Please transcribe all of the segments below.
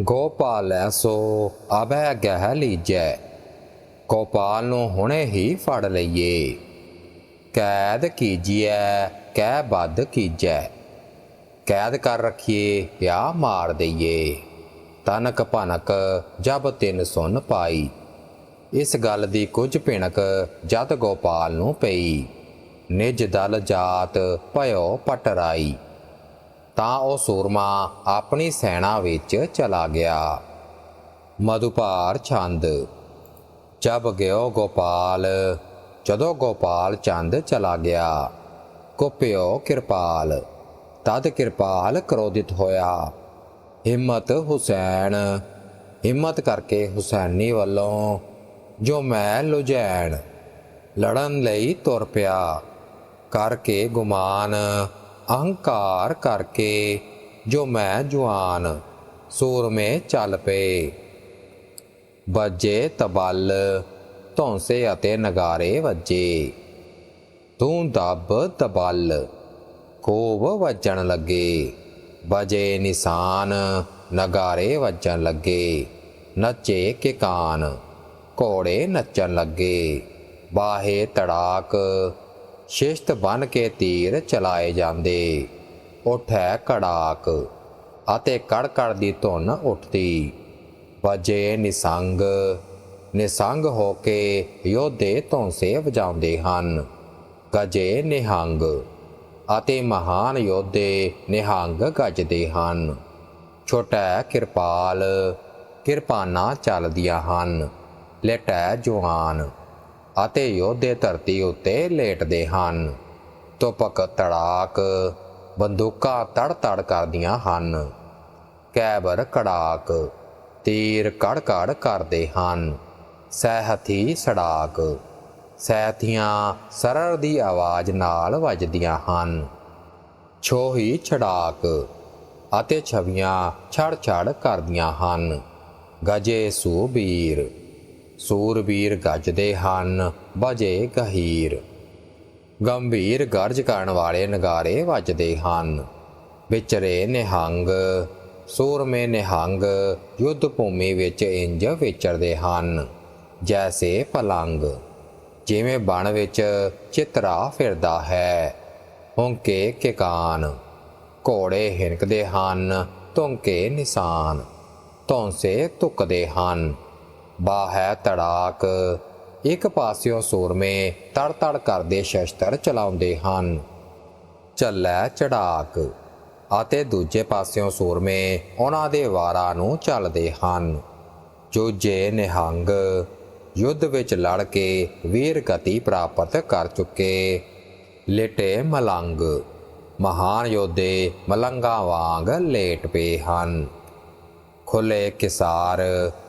ਗੋਪਾਲ ਸੋ ਅਬੈ ਗਹਿ ਲੀਜੈ ਗੋਪਾਲ ਨੂੰ ਹੁਣੇ ਹੀ ਫੜ ਲਈਏ। ਕੈਦ ਕੀਜੀਐ ਕਹਿ ਬੱਧ ਕੀਜੈ। ਕੈਦ ਕਰ ਰੱਖੀਏ ਜਾਂ ਮਾਰ ਦਈਏ। ਤਨਕ ਭਨਕ ਜਬ ਤਿੰਨ ਸੁਨ ਪਾਈ। ਇਸ ਗੱਲ ਦੀ ਕੁਝ ਭਿਣਕ ਜਦ ਗੋਪਾਲ ਨੂੰ ਪਈ। ਨਿਜ ਦਲ ਜਾਤ ਭਇਓ ਪਟਰਾਈ। ਤਾਂ ਉਹ ਸੂਰਮਾ ਆਪਣੀ ਸੈਨਾ ਵਿੱਚ ਚਲਾ ਗਿਆ। ਮਧੁਪਾਰ ਛੰਦ ਜਬ ਗਿਓ ਗੋਪਾਲ, ਜਦੋਂ ਗੋਪਾਲ ਚੰਦ ਚਲਾ ਗਿਆ ਕੋਪਿਓ ਕਿਰਪਾਲ, ਤਦ ਕਿਰਪਾਲ ਕ੍ਰੋਧਿਤ ਹੋਇਆ। ਹਿੰਮਤ ਹੁਸੈਨ, ਹਿੰਮਤ ਕਰਕੇ ਹੁਸੈਨੀ ਵੱਲੋਂ ਜੋ ਮੈਂ ਲੁਝੈਣ, ਲੜਨ ਲਈ ਤੁਰ ਪਿਆ, ਕਰਕੇ ਗੁਮਾਨ ਅਹੰਕਾਰ ਕਰਕੇ ਜੋ ਮੈਂ ਜਵਾਨ ਸੂਰਮੇ ਚੱਲ ਪਏ। ਵੱਜੇ ਤਬਲ, ਧੌਂਸੇ ਅਤੇ ਨਗਾਰੇ ਵੱਜੇ। ਤੂੰ ਦੱਬ ਤਬਲ, ਖੋਬ ਵੱਜਣ ਲੱਗੇ। ਵਜੇ ਨਿਸ਼ਾਨ, ਨਗਾਰੇ ਵੱਜਣ ਲੱਗੇ। ਨੱਚੇ ਕਿਕਾਨ, ਘੋੜੇ ਨੱਚਣ ਲੱਗੇ। ਬਾਹੇ ਤੜਾਕ ਸ਼ਿਸ਼ਤ ਬਨ ਕੇ ਤੀਰ ਚਲਾਏ ਜਾਂਦੇ। ਉਠੈ ਕੜਾਕ ਅਤੇ ਕੜਕੜ ਦੀ ਧੁਨ ਉੱਠਦੀ। ਵਜੇ ਨਿਸੰਗ ਨਿਸੰਗ ਹੋ ਕੇ ਯੋਧੇ ਧੌਂਸੇ ਵਜਾਉਂਦੇ ਹਨ। ਗਜੇ ਨਿਹੰਗ ਅਤੇ ਮਹਾਨ ਯੋਧੇ ਨਿਹੰਗ ਗੱਜਦੇ ਹਨ। ਛੋਟਾ ਕਿਰਪਾਲ, ਕਿਰਪਾਨਾਂ ਚੱਲਦੀਆਂ ਹਨ। ਲੇਟੈ ਜਵਾਨ ਅਤੇ ਯੋਧੇ ਧਰਤੀ ਉੱਤੇ ਲੇਟਦੇ ਹਨ। ਤੁਪਕ ਤੜਾਕ ਬੰਦੂਕਾਂ ਤੜ ਤੜ ਕਰਦੀਆਂ ਹਨ। ਕੈਬਰ ਕੜਾਕ ਤੀਰ ਕੜ ਕੜ ਕਰਦੇ ਹਨ। ਸਹਿਥੀ ਸੜਾਕ ਸਹਿਥੀਆਂ ਸਰਰ ਦੀ ਆਵਾਜ਼ ਨਾਲ ਵੱਜਦੀਆਂ ਹਨ। ਛੋਹੀ ਛੜਾਕ ਅਤੇ ਛਵੀਆਂ ਛੜ ਛੜ ਕਰਦੀਆਂ ਹਨ। ਗਜੇ ਸੂਬੀਰ ਸੂਰਬੀਰ ਗੱਜਦੇ ਹਨ, ਵਜੇ ਗਹੀਰ। ਗੰਭੀਰ ਗਰਜ ਕਰਨ ਵਾਲੇ ਨਗਾਰੇ ਵੱਜਦੇ ਹਨ। ਵਿਚਰੇ ਨਿਹੰਗ, ਸੂਰਮੇ ਨਿਹੰਗ ਯੁੱਧ ਭੂਮੀ ਵਿੱਚ ਇੰਜ ਵਿਚਰਦੇ ਹਨ, ਜੈਸੇ ਪਲੰਗ। ਜਿਵੇਂ ਬਣ ਵਿੱਚ ਚਿਤਰਾ ਫਿਰਦਾ ਹੈ, ਹੁੰਕੇ ਕਿਕਾਨ। ਘੋੜੇ ਹਿਣਕਦੇ ਹਨ ਤੁੰਕੇ ਨਿਸ਼ਾਨ। ਧੌਂਸੇ ਤੁਕਦੇ ਹਨ ਬਾਹੈ ਤੜਾਕ। ਇੱਕ ਪਾਸਿਓਂ ਸੂਰਮੇ ਤੜ ਤੜ ਕਰਦੇ ਸ਼ਸਤਰ ਚਲਾਉਂਦੇ ਹਨ। ਚੱਲੈ ਚੜਾਕ। ਅਤੇ ਦੂਜੇ ਪਾਸਿਓਂ ਸੂਰਮੇ ਉਹਨਾਂ ਦੇ ਵਾਰਾਂ ਨੂੰ ਚੱਲਦੇ ਹਨ। ਜੂਝੇ ਨਿਹੰਗ ਯੁੱਧ ਵਿੱਚ ਲੜ ਕੇ ਵੀਰ ਗਤੀ ਪ੍ਰਾਪਤ ਕਰ ਚੁੱਕੇ। ਲੇਟੇ ਮਲੰਗ। ਮਹਾਨ ਯੋਧੇ ਮਲੰਗਾ ਵਾਂਗ ਲੇਟ ਪਏ ਹਨ। ਖੁੱਲੇ ਕਿਸਾਰ,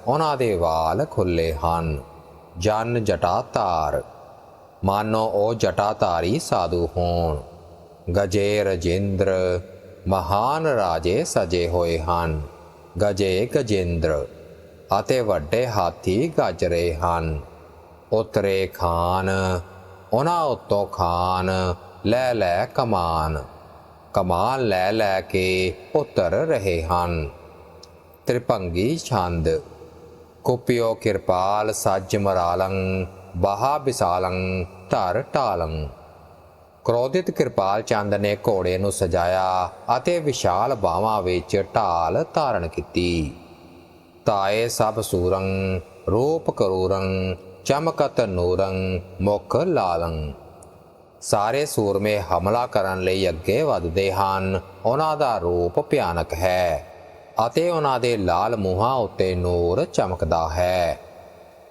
ਉਹਨਾਂ ਦੇ ਵਾਲ ਖੁੱਲੇ ਹਨ। ਜਨ ਜਟਾ ਧਾਰ, ਮਾਨੋ ਉਹ ਜਟਾ ਧਾਰੀ ਸਾਧੂ ਹੋਣ। ਗਜੇ ਰਜਿੰਦਰ ਮਹਾਨ ਰਾਜੇ ਸਜੇ ਹੋਏ ਹਨ। ਗਜੇ ਗਜਿੰਦਰ, ਅਤੇ ਵੱਡੇ ਹਾਥੀ ਗੱਜ ਰਹੇ ਹਨ। ਉਤਰੇ ਖਾਨ, ਉਹਨਾਂ ਉੱਤੋਂ ਖਾਨ, ਲੈ ਲੈ ਕਮਾਨ। ਕਮਾਨ ਲੈ ਲੈ ਕੇ ਉਤਰ ਰਹੇ ਹਨ। ਤ੍ਰਿਭੰਗੀ ਛੰਦ। ਕੁਪਿਓ ਕਿਰਪਾਲ ਸੱਜ ਮਰਾਲੰ ਬਾਹਾ ਵਿਸਾਲੰ, ਧਰ ਢਾਲੰ। ਕ੍ਰੋਧਿਤ ਕਿਰਪਾਲ ਚੰਦ ਨੇ ਘੋੜੇ ਨੂੰ ਸਜਾਇਆ ਅਤੇ ਵਿਸ਼ਾਲ ਬਾਹਾਂ ਵਿੱਚ ਢਾਲ ਧਾਰਨ ਕੀਤੀ। ਤਾਏ ਸਭ ਸੂਰੰ, ਰੂਪ ਕਰੂਰੰ, ਚਮਕਤ ਨੂਰੰ, ਮੁਖ ਲਾਲੰ। ਸਾਰੇ ਸੂਰਮੇ ਹਮਲਾ ਕਰਨ ਲਈ ਅੱਗੇ ਵੱਧਦੇ ਹਨ। ਉਹਨਾਂ ਦਾ ਰੂਪ ਭਿਆਨਕ ਹੈ। ਅਤੇ ਉਹਨਾਂ ਦੇ ਲਾਲ ਮੂੰਹਾਂ ਉੱਤੇ ਨੂਰ ਚਮਕਦਾ ਹੈ।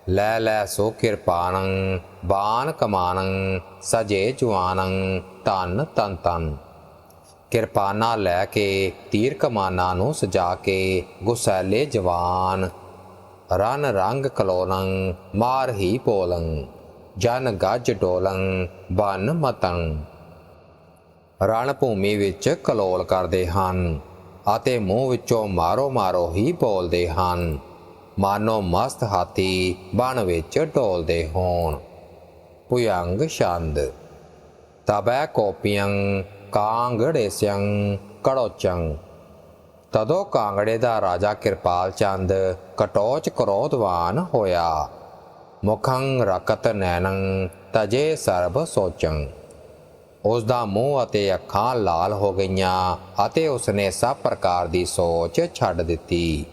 ਲੈ ਲੈ ਸੋ ਕਿਰਪਾਨੰ, ਬਾਣ ਕਮਾਨੰ, ਸਜੇ ਜਵਾਨੰ ਤਨ ਤਨ ਤਨ ਕਿਰਪਾਨਾ ਲੈ ਕੇ, ਤੀਰ ਕਮਾਨਾਂ ਨੂੰ ਸਜਾ ਕੇ, ਗੁਸੈਲੇ ਜਵਾਨ। ਰਨ ਰੰਗ ਕਲੋਲੰ, ਮਾਰ ਹੀ ਪੋਲੰ। ਜਨ ਗੱਜ ਡੋਲੰ, ਬਨ ਮਤੰ। ਰਣ ਭੂਮੀ ਵਿੱਚ ਕਲੋਲ ਕਰਦੇ ਹਨ। ਅਤੇ ਮੂੰਹ ਵਿੱਚੋਂ ਮਾਰੋ ਮਾਰੋ ਹੀ ਬੋਲਦੇ ਹਨ। ਮਾਨੋ ਮਸਤ ਹਾਥੀ ਬਣ ਵਿੱਚ ਢੋਲਦੇ ਹੋਣ। ਭੁਯੰਗ ਛੰਦ। ਤਬੈ ਕੋਪਿਯੰ ਕਾਂਗੜੇਸਯੰ ਕੜੋਚੰ। ਤਦੋਂ ਕਾਂਗੜੇ ਦਾ ਰਾਜਾ ਕਿਰਪਾਲ ਚੰਦ ਕਟੋਚ ਕ੍ਰੋਧਵਾਨ ਹੋਇਆ। ਮੁਖੰ ਰਕਤ ਨੈਨੰ ਤਜੇ ਸਰਬ ਸੋਚੰ। ਉਸ ਦਾ ਮੂੰਹ ਅਤੇ ਅੱਖਾਂ ਲਾਲ ਹੋ ਗਈਆਂ ਅਤੇ ਉਸਨੇ ਸਭ ਪ੍ਰਕਾਰ ਦੀ ਸੋਚ ਛੱਡ ਦਿੱਤੀ।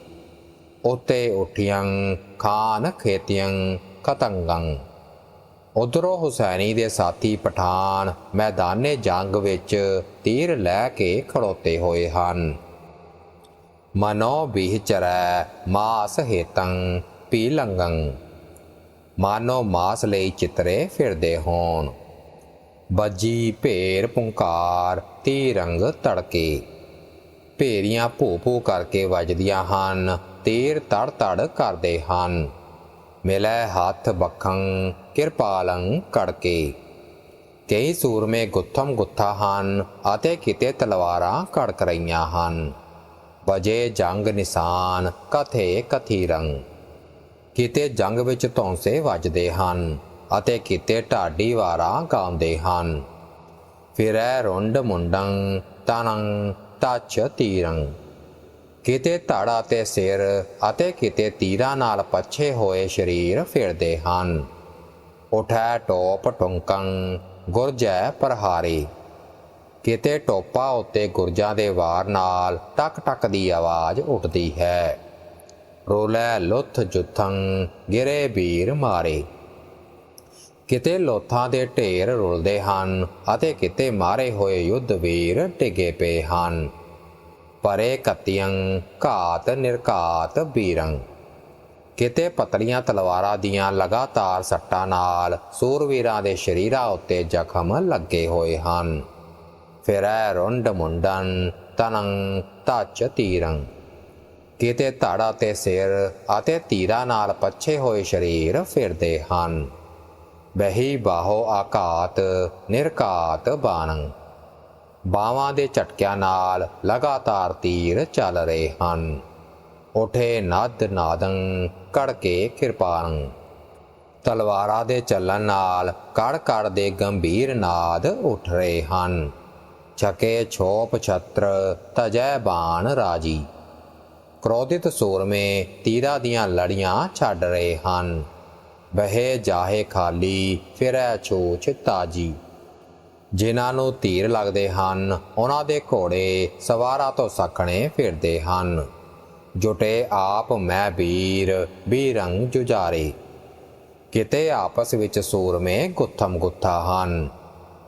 ਉਤੇ ਉਠੀਆਂ ਖਾਨ ਖੇਤੀਆਂ ਕਤੰਗੰ ਉਧਰੋਂ ਹੁਸੈਨੀ ਦੇ ਸਾਥੀ ਪਠਾਨ ਮੈਦਾਨੇ ਜੰਗ ਵਿੱਚ ਤੀਰ ਲੈ ਕੇ ਖੜੋਤੇ ਹੋਏ ਹਨ। ਮਨੋ ਬਿਹਚਰੈ ਮਾਸ ਹੇਤੰ ਪੀਲੰਗੰ। ਮਾਨੋ ਮਾਸ ਲਈ ਚਿਤਰੇ ਫਿਰਦੇ ਹੋਣ। ਬੱਜੀ ਭੇਰ ਪੁੰਕਾਰ ਤੀਰੰਗ ਤੜਕੇ। ਭੇਰੀਆਂ ਭੂ ਭੂ ਕਰਕੇ ਵੱਜਦੀਆਂ ਹਨ, ਤੀਰ ਤੜ ਤੜ ਕਰਦੇ ਹਨ। ਮਿਲੈ ਹੱਥ ਬੱਖੰ ਕਿਰਪਾਲੰ ਕੜਕੇ। ਕਈ ਸੂਰਮੇ ਗੁੱਥਮ ਗੁੱਥਾ ਹਨ ਅਤੇ ਕਿਤੇ ਤਲਵਾਰਾਂ ਕੜਕ ਰਹੀਆਂ ਹਨ। ਵਜੇ ਜੰਗ ਨਿਸ਼ਾਨ, ਕਥੇ ਕਥੀਰੰ। ਕਿਤੇ ਜੰਗ ਵਿੱਚ ਧੌਂਸੇ ਵੱਜਦੇ ਹਨ। ਅਤੇ ਕਿਤੇ ਢਾਡੀ ਵਾਰਾਂ ਗਾਉਂਦੇ ਹਨ। ਫਿਰੈ ਰੁੰਡ ਮੁੰਡੰ, ਤਨੰ, ਤਛ, ਤੀਰੰ। ਕਿਤੇ ਧੜਾ ਤੇ ਸਿਰ ਅਤੇ ਕਿਤੇ ਤੀਰਾਂ ਨਾਲ ਪੱਛੇ ਹੋਏ ਸਰੀਰ ਫਿਰਦੇ ਹਨ। ਉਠੈ ਟੋਪ ਟੁੰਕੰ, ਗੁਰਜੈ ਪ੍ਰਹਾਰੀ। ਕਿਤੇ ਟੋਪਾ ਉੱਤੇ ਗੁਰਜਾਂ ਦੇ ਵਾਰ ਨਾਲ ਟਕ ਟਕ ਦੀ ਆਵਾਜ਼ ਉੱਠਦੀ ਹੈ। ਰੋਲੇ ਲੁੱਥ ਜੁਥੰ, ਗਿਰੇ ਵੀਰ ਮਾਰੇ। ਕਿਤੇ ਲੋਥਾਂ ਦੇ ਢੇਰ ਰੁਲਦੇ ਹਨ ਅਤੇ ਕਿਤੇ ਮਾਰੇ ਹੋਏ ਯੁੱਧ ਵੀਰ ਟਿਕੇ ਪਏ ਹਨ। ਪਰੇ ਕਤਿਯੰ ਘਾਤ ਨਿਰਘਾਤ ਬੀਰੰ ਕਿਤੇ ਪਤਲੀਆਂ ਤਲਵਾਰਾਂ ਦੀਆਂ ਲਗਾਤਾਰ ਸੱਟਾਂ ਨਾਲ ਸੂਰਵੀਰਾਂ ਦੇ ਸ਼ਰੀਰਾਂ ਉੱਤੇ ਜ਼ਖਮ ਲੱਗੇ ਹੋਏ ਹਨ। ਫਿਰੈ ਰੁੰਡ ਮੁੰਡਨ, ਤਨੰ ਤਚ ਤੀਰੰ। ਕਿਤੇ ਧੜਾ ਤੇ ਸਿਰ ਅਤੇ ਤੀਰਾਂ ਨਾਲ ਪੱਛੇ ਹੋਏ ਸਰੀਰ ਫਿਰਦੇ ਹਨ। ਬਹੀ ਬਾਹੋ ਆਕਾਤ, ਨਿਰਕਾਤ ਬਾਣੰ। ਬਾਵਾਂ ਦੇ ਝਟਕਿਆਂ ਨਾਲ ਲਗਾਤਾਰ ਤੀਰ ਚੱਲ ਰਹੇ ਹਨ। ਉਠੇ ਨਦ ਨਾਦੰ, ਕੜਕੇ ਕਿਰਪਾਨ ਤਲਵਾਰਾਂ ਦੇ ਚੱਲਣ ਨਾਲ ਕੜ ਕੜ ਦੇ ਗੰਭੀਰ ਨਾਦ ਉੱਠ ਰਹੇ ਹਨ। ਛਕੇ ਛੋਪ ਛਤਰ, ਤਜੈ ਬਾਣ ਰਾਜੀ। ਕ੍ਰੋਧਿਤ ਸੂਰਮੇ ਤੀਰਾਂ ਦੀਆਂ ਲੜੀਆਂ ਛੱਡ ਰਹੇ ਹਨ। ਬਹਿ ਜਾਹੇ ਖਾਲੀ, ਫਿਰੈ ਛੂਛ ਤਾਜੀ ਜਿਨ੍ਹਾਂ ਨੂੰ ਤੀਰ ਲੱਗਦੇ ਹਨ, ਉਹਨਾਂ ਦੇ ਘੋੜੇ ਸਵਾਰਾਂ ਤੋਂ ਸਖਣੇ ਫਿਰਦੇ ਹਨ। ਜੁਟੇ ਆਪ ਮੈਂ ਵੀਰ, ਬੀਰੰਗ ਜੁਝਾਰੇ। ਕਿਤੇ ਆਪਸ ਵਿੱਚ ਸੂਰਮੇ ਗੁੱਥਮ ਗੁੱਥਾ ਹਨ।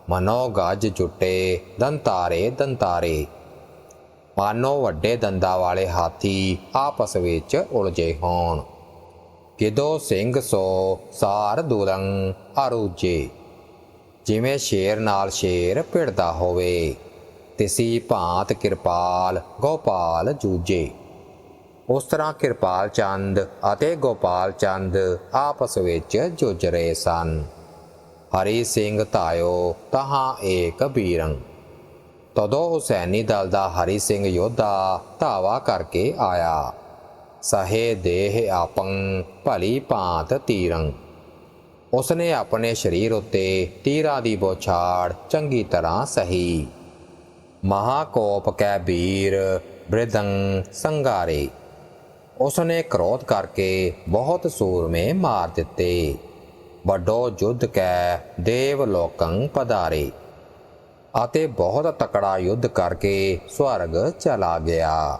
ਮਨੋ ਗਜ ਜੁਟੇ, ਦੰਤਾਰੇ ਦੰਤਾਰੇ। ਮਾਨੋ ਵੱਡੇ ਦੰਦਾਂ ਵਾਲੇ ਹਾਥੀ ਆਪਸ ਵਿੱਚ ਉਲਝੇ ਹੋਣ। ਕਿਦੋ ਸਿੰਘ ਸੋ ਸਾਰ ਦੁਰੰ ਅਰੂਜੇ। ਜਿਵੇਂ ਸ਼ੇਰ ਨਾਲ ਸ਼ੇਰ ਭਿੜਦਾ ਹੋਵੇ, ਤਿਸੀ ਭਾਂਤ ਕਿਰਪਾਲ ਗੋਪਾਲ ਜੂਜੇ ਉਸ ਤਰ੍ਹਾਂ ਕਿਰਪਾਲ ਚੰਦ ਅਤੇ ਗੋਪਾਲ ਚੰਦ ਆਪਸ ਵਿੱਚ ਜੁਝ ਰਹੇ ਸਨ। ਹਰੀ ਸਿੰਘ ਧਾਇਓ ਤਹਾਂ ਏਕ ਬੀਰੰ। ਤਦੋਂ ਹੁਸੈਨੀ ਦਲ ਦਾ ਹਰੀ ਸਿੰਘ ਯੋਧਾ ਧਾਵਾ ਕਰਕੇ ਆਇਆ। ਸਹੇ ਦੇਹ ਆਪੰ ਭਲੀ ਭਾਂਤ ਤੀਰੰ। ਉਸਨੇ ਆਪਣੇ ਸਰੀਰ ਉੱਤੇ ਤੀਰਾਂ ਦੀ ਬੋਛਾੜ ਚੰਗੀ ਤਰ੍ਹਾਂ ਸਹੀ। ਮਹਾਕੋਪ ਕੈ ਵੀਰ ਬ੍ਰਿਦੰ ਸੰਗਾਰੇ। ਉਸਨੇ ਕ੍ਰੋਧ ਕਰਕੇ ਬਹੁਤ ਸੂਰਮੇ ਮਾਰ ਦਿੱਤੇ। ਵੱਡੋ ਯੁੱਧ ਕੈ ਦੇਵ ਲੋਕੰ ਪਧਾਰੇ। ਅਤੇ ਬਹੁਤ ਤਕੜਾ ਯੁੱਧ ਕਰਕੇ ਸਵਰਗ ਚਲਾ ਗਿਆ।